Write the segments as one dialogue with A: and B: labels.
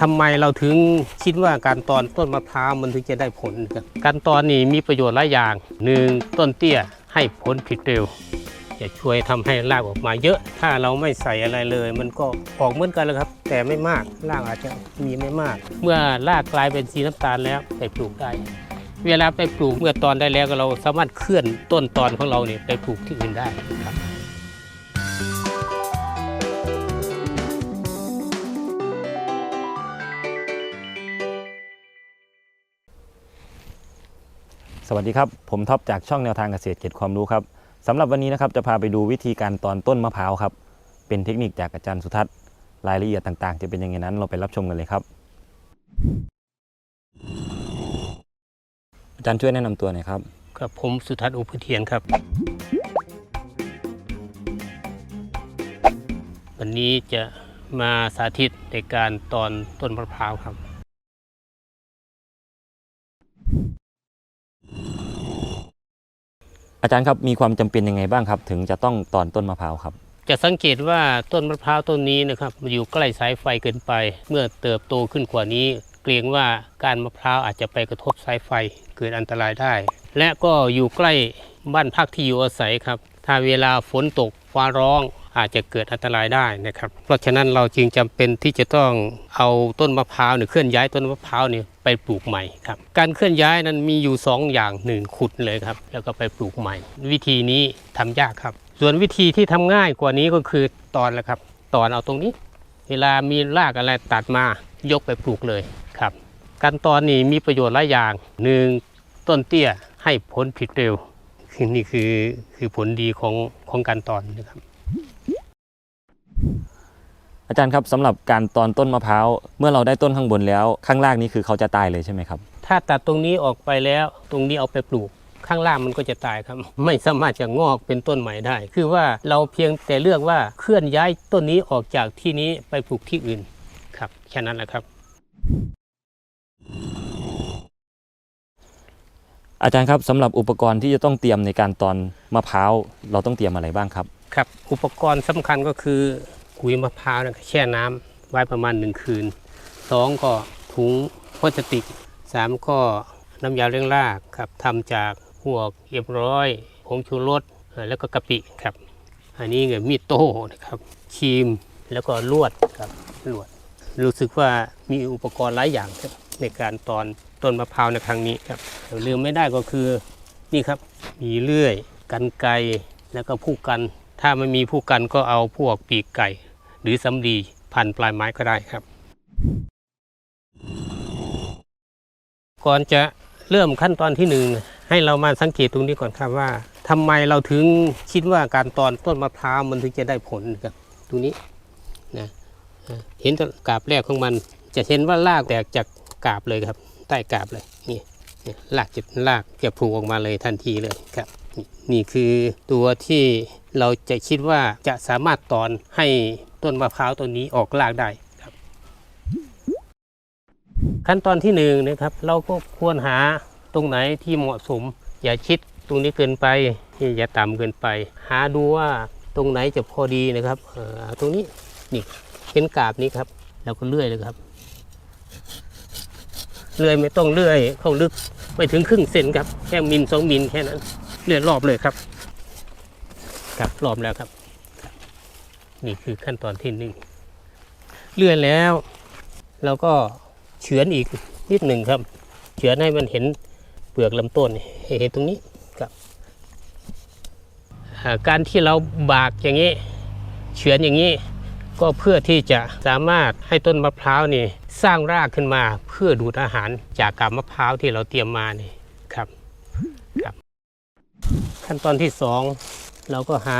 A: ทำไมเราถึงคิดว่าการตอนต้นมะพร้าวมันถึงจะได้ผลครับการตอนนี่มีประโยชน์หลายอย่างหนึ่งต้นเตี้ยให้ผลผลิตเร็ว จะช่วยทำให้รากออกมาเยอะ ถ้าเราไม่ใส่อะไรเลย มันก็ออกเหมือนกันแล้วครับ แต่ไม่มากรากอาจจะมีไม่มาก เมื่อรากกลายเป็นสีน้ำตาลแล้วไปปลูกได้ เวลาไปปลูกเมื่อตอนได้แล้วเราสามารถเคลื่อนต้นตอนของเราเนี่ยไปปลูกที่อื่นได้
B: สวัสดีครับ ผมท็อปจากช่องแนวทางเกษตรเกร็ดความรู้ครับสำหรับวันนี้นะครับจะพาไปดูวิธีการตอนต้นมะพร้าวครับ เป็นเทคนิคจากอาจารย์สุทัศน์ รายละเอียดต่างๆ จะเป็นยังไงนั้นเราไปรับชมกันเลยครับ อาจารย์ช่วยแนะนำตัวหน่อยครับ
A: ครับผมสุทัศน์อุปเทียนครับ วันนี้จะมาสาธิตในการตอนต้นมะพร้าวครับ
B: อาจารย์ครับมีความจำเป็นยังไงบ้างครับ ถึงจะต้องตอนต้นมะพร้าวครับ
A: จะสังเกตว่าต้นมะพร้าวต้นนี้นะครับมันอยู่ใกล้สายไฟเกินไป เมื่อเติบโตขึ้นกว่านี้ เกรงว่าการมะพร้าวอาจจะไปกระทบสายไฟเกิดอันตรายได้ และก็อยู่ใกล้บ้านพักที่อยู่อาศัยครับ ถ้าเวลาฝนตกฟ้าร้องอาจจะเกิดอันตรายได้นะครับ เพราะฉะนั้นเราจึงจำเป็นที่จะต้องเอาต้นมะพร้าวเนี่ยเคลื่อนย้ายต้นมะพร้าวเนี่ย ไปปลูกใหม่ครับ การเคลื่อนย้ายนั้นมีอยู่สองอย่างหนึ่งขุดเลยครับ แล้วก็ไปปลูกใหม่ วิธีนี้ทำยากครับ ส่วนวิธีที่ทำง่ายกว่านี้ก็คือตอนแหละครับ ตอนเอาตรงนี้ เวลามีรากอะไรตัดมายกไปปลูกเลยครับ การตอนนี้มีประโยชน์หลายอย่างหนึ่งต้นเตี้ยให้ผลผลิตเร็วคือนี่คือคือผลดีของของการตอนนะครับ
B: อาจารย์ครับสำหรับการตอนต้นมะพร้าวเมื่อเราได้ต้นข้างบนแล้ว ข้างล่างนี่คือเขาจะตายเลยใช่ไหมครับ
A: ถ้าตัดตรงนี้ออกไปแล้วตรงนี้เอาไปปลูก ข้างล่างมันก็จะตายครับ ไม่สามารถจะงอกเป็นต้นใหม่ได้ คือว่าเราเพียงแต่เลือกว่าเคลื่อนย้ายต้นนี้ออกจากที่นี้ไปปลูกที่อื่นครับแค่นั้นแหละครับ
B: อาจารย์ครับสำหรับอุปกรณ์ที่จะต้องเตรียมในการตอนมะพร้าวเราต้องเตรียมอะไรบ้างครับ
A: ครับ อุปกรณ์สำคัญก็คือ ขุยมะพร้าวนะครับแช่น้ำไว้ประมาณหนึ่งคืนสองก็ถุงพลาสติกสามก็น้ำยาเร่งรากครับทำจากพวกเรียบร้อยผงชูรสแล้วก็กะปิครับ อันนี้เงี้ยมีดโต้นะครับครีมแล้วก็ลวดครับลวด รู้สึกว่ามีอุปกรณ์หลายอย่างครับในการตอนต้นมะพร้าวในครั้งนี้ครับลืมไม่ได้ก็คือนี่ครับมีเลื่อยกันไกแล้วก็ผู้กัน ถ้าไม่มีผู้กันก็เอาพวกปีกไก่ หรือสำลีพันปลายไม้ก็ได้ครับ ก่อนจะเริ่มขั้นตอนที่หนึ่งให้เรามาสังเกตตรงนี้ก่อนครับว่าทำไมเราถึงคิดว่าการตอนต้นมะพร้าวมันถึงจะได้ผลครับตรงนี้นะเห็นกาบแรกของมัน จะเห็นว่ารากแตกจากกาบเลยครับ ใต้กาบเลยนี่นี่รากจะรากจะผูกออกมาเลยทันทีเลยครับ นี่คือตัวที่เราจะคิดว่าจะสามารถตอนให้ต้นมะพร้าวต้นนี้ออกรากได้ครับ ขั้นตอนที่หนึ่งนะครับ เราก็ควรหาตรงไหนที่เหมาะสม อย่าชิดตรงนี้เกินไปอย่าต่ำเกินไป หาดูว่าตรงไหนจะพอดีนะครับตรงนี้นี่เป็นกาบนี้ครับแล้วก็เลื่อยเลยครับเลื่อยไม่ต้องเลื่อยเข้าลึกไปถึงครึ่งเซนครับแค่มิลสองมิลแค่นั้น เลื่อนรอบเลยครับครับรอบแล้วครับ นี่คือขั้นตอนที่หนึ่งเลื่อนแล้วเราก็เฉือนอีกนิดหนึ่งครับ เฉือนให้มันเห็นเปลือกลำต้นเห็นตรงนี้ครับการที่เราบากอย่างนี้ เฉือนอย่างนี้ ก็เพื่อที่จะสามารถให้ต้นมะพร้าวนี่สร้างรากขึ้นมาเพื่อดูดอาหารจากกาบมะพร้าวที่เราเตรียมมานี่ครับครับ ขั้นตอนที่สองเราก็หา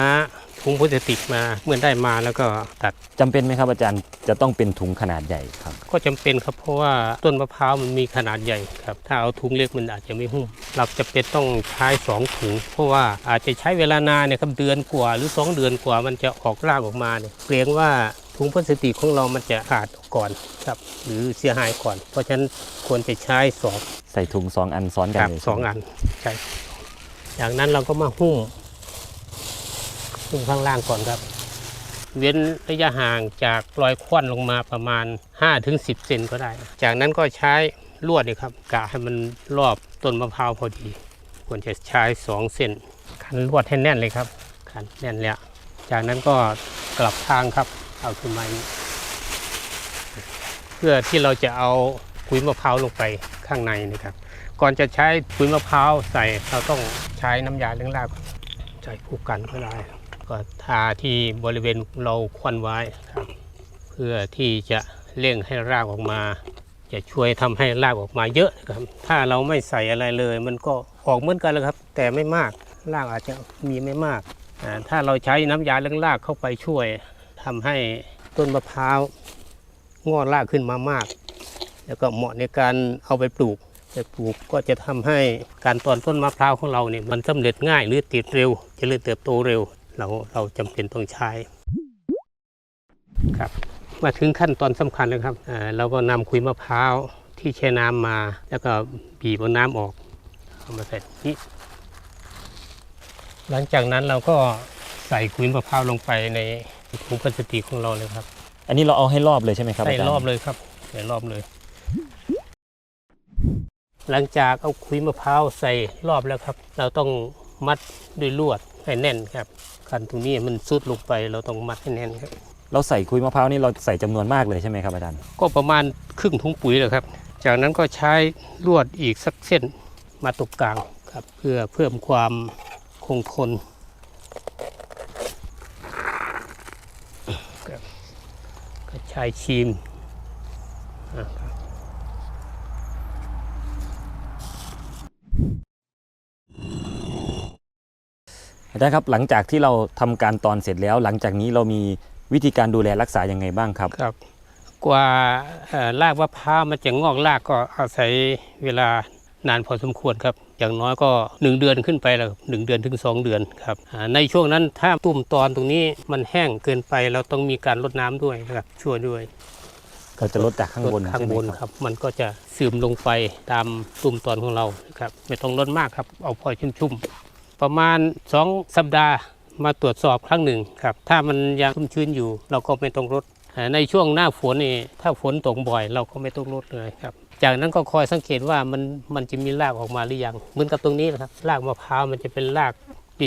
A: ถุงพลาสติกมาเมื่อได้มาแล้วก็ตัด
B: จำเป็นไหมครับอาจารย์จะต้องเป็นถุงขนาดใหญ่ครับ
A: ก็จำเป็นครับเพราะว่าต้นมะพร้าวมันมีขนาดใหญ่ครับถ้าเอาถุงเล็กมันอาจจะไม่หุ้มเราจะเป็นต้องใช้สองถุงเพราะว่าอาจจะใช้เวลานานเนี่ยครับเดือนกว่าหรือสองเดือนกว่ามันจะออกรากออกมาเนี่ยเกรงว่าถุงพลาสติกของเรามันจะขาดก่อนครับ หรือเสียหายก่อน เพราะฉะนั้นควรจะใช้สอง
B: ใส่ถุงสองอันซ้อนกัน
A: ครับ
B: เลย
A: สองอันใช่ จากนั้นเราก็มาหุ้มหุ้มข้างล่างก่อนครับ เว้นระยะห่างจากรอยควันลงมาประมาณ 5-10 เซนก็ได้ จากนั้นก็ใช้ลวดนี่ครับกะให้มันรอบต้นมะพร้าวพอดี ควรจะใช้2เส้นขันลวดให้แน่นเลยครับขันแน่นแล้ว จากนั้นก็กลับทางครับ เอาขึ้นมาเพื่อที่เราจะเอาขุยมะพร้าวลงไปข้างในนะครับ ก่อนจะใช้ขุยมะพร้าวใส่เราต้อง ช้น้ำยาเลี้ยงรากใช้คู่กันก็ได้ก็ทาที่บริเวณเราควันไว้ครับเพื่อที่จะเร่งให้รากออกมา จะช่วยทำให้รากออกมาเยอะนะครับ ถ้าเราไม่ใส่อะไรเลย มันก็ออกเหมือนกันแหล้วครับ แต่ไม่มากรากอาจจะมีไม่มากอ่ถ้าเราใช้น้ำยาเลี้ยงรากเข้าไปช่วยทำให้ต้นมะพร้าวงอกรากขึ้นมามาก แล้วก็เหมาะในการเอาไปปลูก ไปปลูกก็จะทำให้การตอนต้นมะพร้าวของเราเนี่ยมันสำเร็จง่ายหรือติดเร็วเจริญเติบโตเร็ว เราเราจำเป็นต้องใช้ครับมาถึงขั้นตอนสำคัญเลยครับอ่าเราก็นำขุยมะพร้าวที่แช่น้ำมา แล้วก็บีบเอาน้ำออกเอามาใส่นี้หลังจากนั้นเราก็ใส่ขุยมะพร้าวลงไปในถุงพลาสติกของเราเลยครับ
B: อันนี้เราเอาให้รอบเลยใช่ไหมครับ
A: ใส่
B: อาจารย์
A: รอบเลยครับใส่รอบเลย หลังจากเอาขุยมะพร้าวใส่รอบแล้วครับ เราต้องมัดด้วยลวดให้แน่นครับคันตรงนี้มันซุดลงไปเราต้องมัดให้แน่นครับ
B: เราใส่คุยมะพร้าวนี่เราใส่จำนวนมากเลยใช่ไหมครับอาจารย์
A: ก็ประมาณครึ่งถุงปุ๋ยเลยครับ จากนั้นก็ใช้ลวดอีกสักเส้นมาตรงกลางครับเพื่อเพิ่มความคงทนครับก็ใช้ชีมอ่าครับ
B: อาจารย์ครับหลังจากที่เราทำการตอนเสร็จแล้ว หลังจากนี้เรามีวิธีการดูแลรักษายังไงบ้างครับ
A: ครับ กว่าเอ่อรากมะพร้าวมันจะงอกรากก็อาศัยเวลานานพอสมควรครับอย่างน้อยก็ 1 เดือนขึ้นไปแล้วหนึ่งเดือนถึง 2 เดือนครับอ่าในช่วงนั้นถ้าตุ่มตอนตรงนี้มันแห้งเกินไปเราต้องมีการรดน้ำด้วยนะครับช่วยด้วย
B: เราจะลดจากข้างบน
A: ลดข้าง
B: ใช่ไหม
A: บน
B: ครับ
A: ครับ มันก็จะซึมลงไปตามตุ่มตอนของเราครับไม่ต้องลดมากครับเอาพอชุ่มๆ ประมาณ 2 สัปดาห์มาตรวจสอบครั้งหนึ่งครับ ถ้ามันยังชุ่มชื้นอยู่ เราก็ไม่ต้องลดในช่วงหน้าฝนนี่ถ้าฝนตกบ่อย เราก็ไม่ต้องลดเลยครับ จากนั้นก็คอยสังเกตว่ามันมันจะมีรากออกมาหรือยังเหมือนกับตรงนี้นะครับรากมะพร้าวมันจะเป็นราก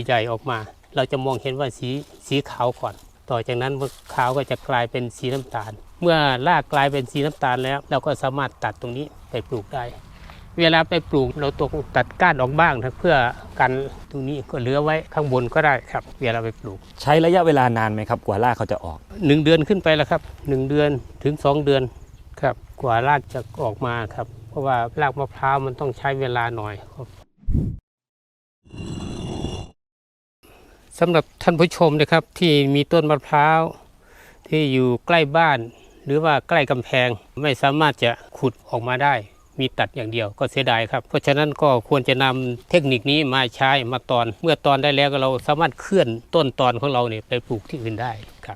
A: ใหญ่ๆออกมา เราจะมองเห็นว่าสีสีขาวก่อน ต่อจากนั้นมะขาวก็จะกลายเป็นสีน้ำตาล เมื่อรากกลายเป็นสีน้ำตาลแล้ว เราก็สามารถตัดตรงนี้ไปปลูกได้ เวลาไปปลูกเราต้องตัดก้านออกบ้างนะเพื่อกันตรงนี้ก็เหลือไว้ข้างบนก็ได้ครับ เวลาไปปลูก
B: ใช้ระยะเวลานานไหมครับ กว่ารากเขาจะออก
A: หนึ่งเดือนขึ้นไปแล้วครับหนึ่งเดือนถึงสองเดือนครับ กว่ารากจะออกมาครับ เพราะว่ารากมะพร้าวมันต้องใช้เวลาหน่อยครับสำหรับท่านผู้ชมนะครับที่มีต้นมะพร้าวที่อยู่ใกล้บ้าน หรือว่าใกล้กำแพงไม่สามารถจะขุดออกมาได้ มีตัดอย่างเดียวก็เสียดายครับ เพราะฉะนั้นก็ควรจะนำเทคนิคนี้มาใช้มาตอน เมื่อตอนได้แล้วก็เราสามารถเคลื่อนต้นตอนของเราเนี่ยไปปลูกที่อื่นได้ครับ